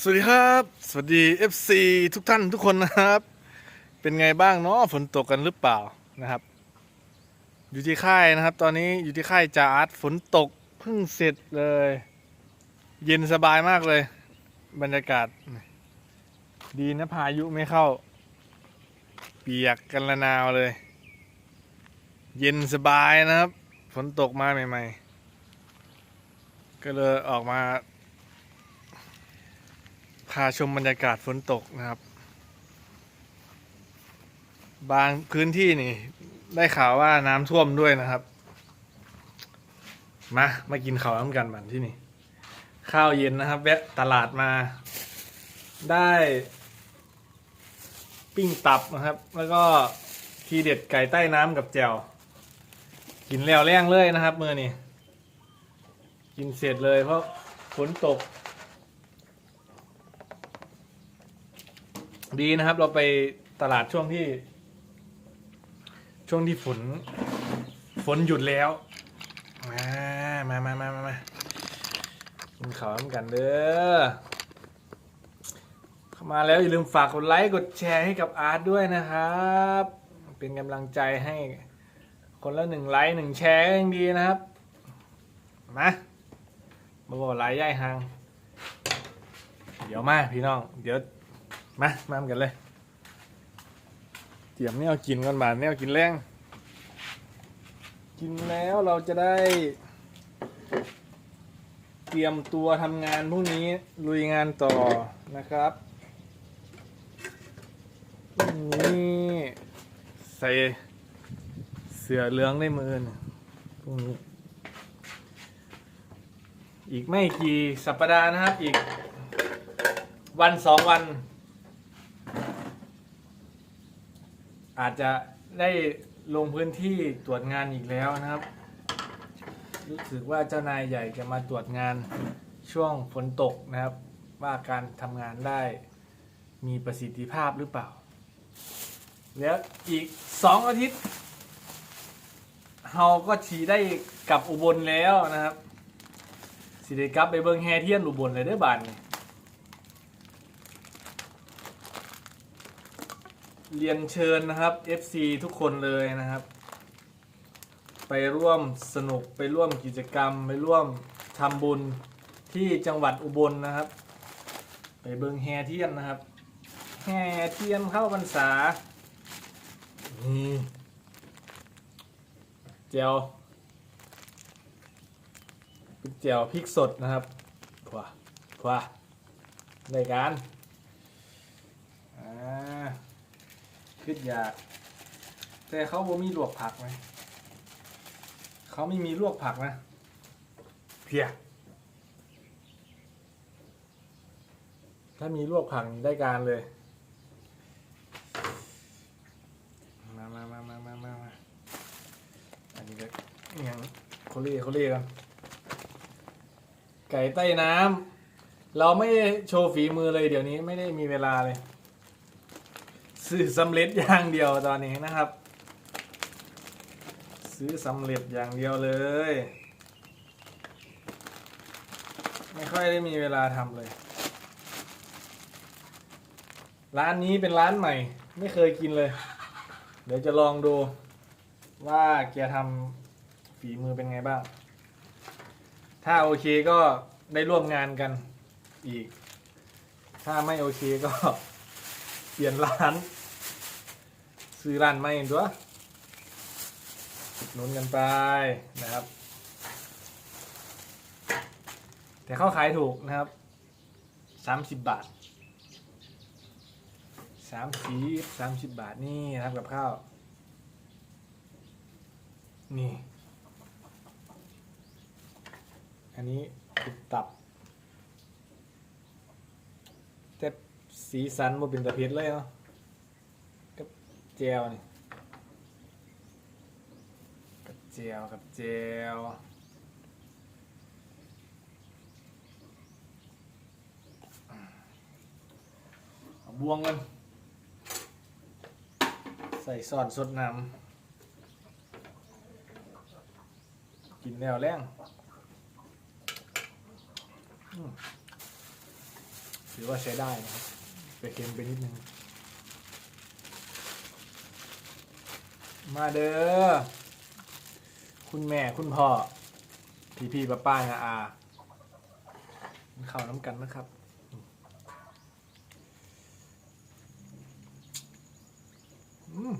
สวัสดีครับ สวัสดี FC ทุกท่านทุกคนนะครับ เป็นไงบ้างเนาะฝนตกกันหรือเปล่านะครับ อยู่ที่ค่ายนะครับ ตอนนี้อยู่ที่ค่ายจาอาร์ตฝนตกเพิ่งเสร็จเลย เย็นสบายมากเลย บรรยากาศ ดีนะพายุไม่เข้า เปียกกันละนาวเลย เย็นสบายนะครับ ฝนตกมาใหม่ ๆ ก็เลยออกมา พาชมบรรยากาศฝนตกนะครับ บางพื้นที่นี่ ได้ข่าวว่าน้ำท่วมด้วยนะครับ มามากินข้าวน้ำกันบันที่นี่ ข้าวเย็นนะครับ แวะตลาดมา ได้ ปิ้งตับนะครับ แล้วก็ทีเด็ดไก่ใต้น้ำกับแจ่วกินแล้วแรงเลยนะครับมื่อนี้กินเสร็จเลยเพราะฝนตก ดีนะครับ เราไปตลาดช่วงที่ ช่วงที่ฝน ฝนหยุดแล้ว มามามามามามากินข้าวน้ำกันเด้อเข้ามาแล้วอย่าลืมฝากกดไลค์กดแชร์ให้กับอาร์ตด้วยนะครับ เป็นกำลังใจให้คนละหนึ่งไลค์หนึ่งแชร์ก็ยังดีนะครับ มามาบอกไลค์ย่ายหาง เดี๋ยวมาพี่น้อง เดี๋ยว มา มากันเลย เตรียมแนวกินก่อนบานแนวกินแรง กินแล้วเราจะได้ เตรียมตัวทำงานพรุ่งนี้ลุยงานต่อนะครับนี่ใส่เสือเหลืองในมือนพรุ่งนี้ อีกไม่กี่สัปดาห์นะครับอีกวันสองวัน อาจจะได้ลงพื้นที่ตรวจงานอีกแล้วนะครับ รู้สึกว่าเจ้านายใหญ่จะมาตรวจงานช่วงฝนตกนะครับ ว่าการทำงานได้มีประสิทธิภาพหรือเปล่า แล้วอีกสองอาทิตย์เราก็ฉีได้กลับอุบลแล้วนะครับสิได้กลับไปเบิงแฮเทียนอุบลเลยได้อบานนี่ เรียนเชิญนะครับ FC ทุกคนเลยนะครับ ไปร่วมสนุกไปร่วมกิจกรรม ไปร่วมทำบุญที่จังหวัดอุบลนะครับ ไปเบิงแฮเทียนนะครับ แฮเทียนเข้าพรรษานี่เจียวเป็นเจียวพริกสดนะครับขวาขวาในการอ่า ขึ้นยาก แต่เขาบ่มีลวกผักไหมเขาไม่มีลวกผักนะเพียถ้ามีลวกผักนี่ได้การเลย มามามามามามามาอันนี้ก็ยังโคเล่โคเล่กันไก่ใต้น้ำเราไม่ได้โชว์ฝีมือเลยเดี๋ยวนี้ไม่ได้มีเวลาเลย ซื้อสำเร็จอย่างเดียวตอนนี้นะครับ ซื้อสำเร็จอย่างเดียวเลย ไม่ค่อยได้มีเวลาทำเลย ร้านนี้เป็นร้านใหม่ ไม่เคยกินเลย เดี๋ยวจะลองดูว่าแกทำฝีมือเป็นไงบ้าง ถ้าโอเคก็ได้ร่วมงานกันอีก ถ้าไม่โอเคก็ เปลี่ยนร้าน ซื้อร้านใหม่ตัวอุดหนุนกันไปนะครับ แต่เขาขายถูกนะครับสามสิบบาทสามสีสามสิบบาทนี่นะครับกับข้าว นี่ อันนี้คือตับแต่สีสันมันเป็นตะเพ็ดเลยเนาะ เจลนี่กับเจลกับเจลเอาบวงกันใส่ซอสสดน้ำกินแล้วแรงอืมถือว่าใช้ได้นะครับแต่เค็มไปนิดนึง มาเด้อ คุณแม่คุณพ่อ พี่พี่ป้าป้าอาอาเข้าน้ำกันนะครับ อืม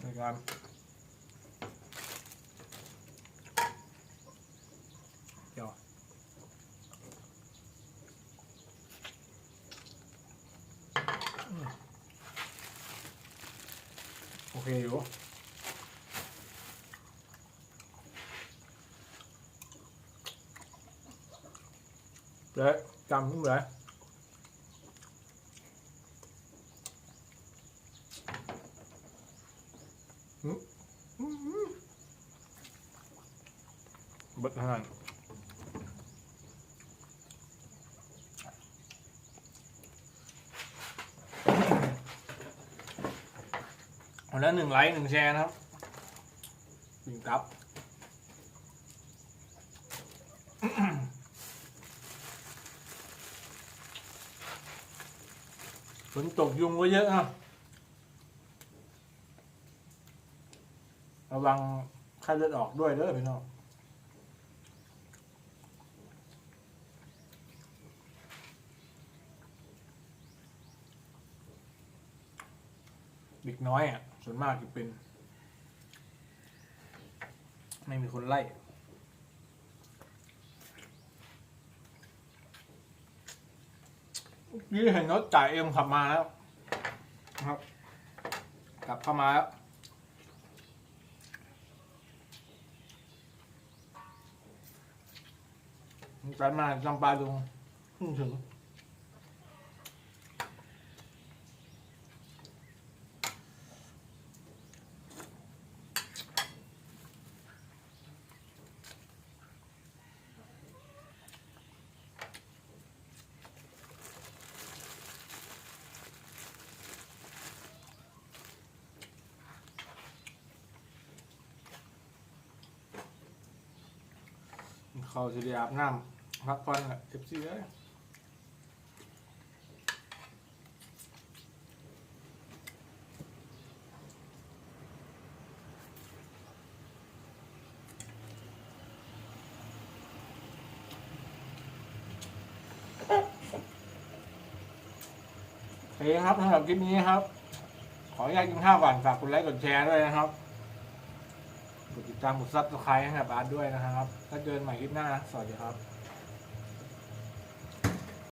ในการ hiểu đấy cầm cũng đấy bật hàng วันละหนึ่งไลค์หนึ่งแชร์นะครับหนึ่งครับ ฝนตกยุงก็เยอะนะระวังค่าเลือดออกด้วยเด้อพี่น้องเด็กน้อยอะ ส่วนมากจะเป็น ไม่มีคนไล่นี่เห็นรถจ่ายเอ็มขับมาแล้วนะครับ กลับเข้ามาแล้วจ่ายมาจำปาดุงเพิ่งถึง เขาจะได้อาบน้ำพักผ่อนเอฟซีเลยโอเคครับสำหรับคลิปนี้ครับ ขออนุญาตกินข้าวก่อนฝากกดไลค์กดแชร์ด้วยนะครับ กดติดตามกดซับสไครต์ให้กับอาร์ตด้วยนะครับ ถ้าเจอกันใหม่คลิปหน้า สวัสดีครับ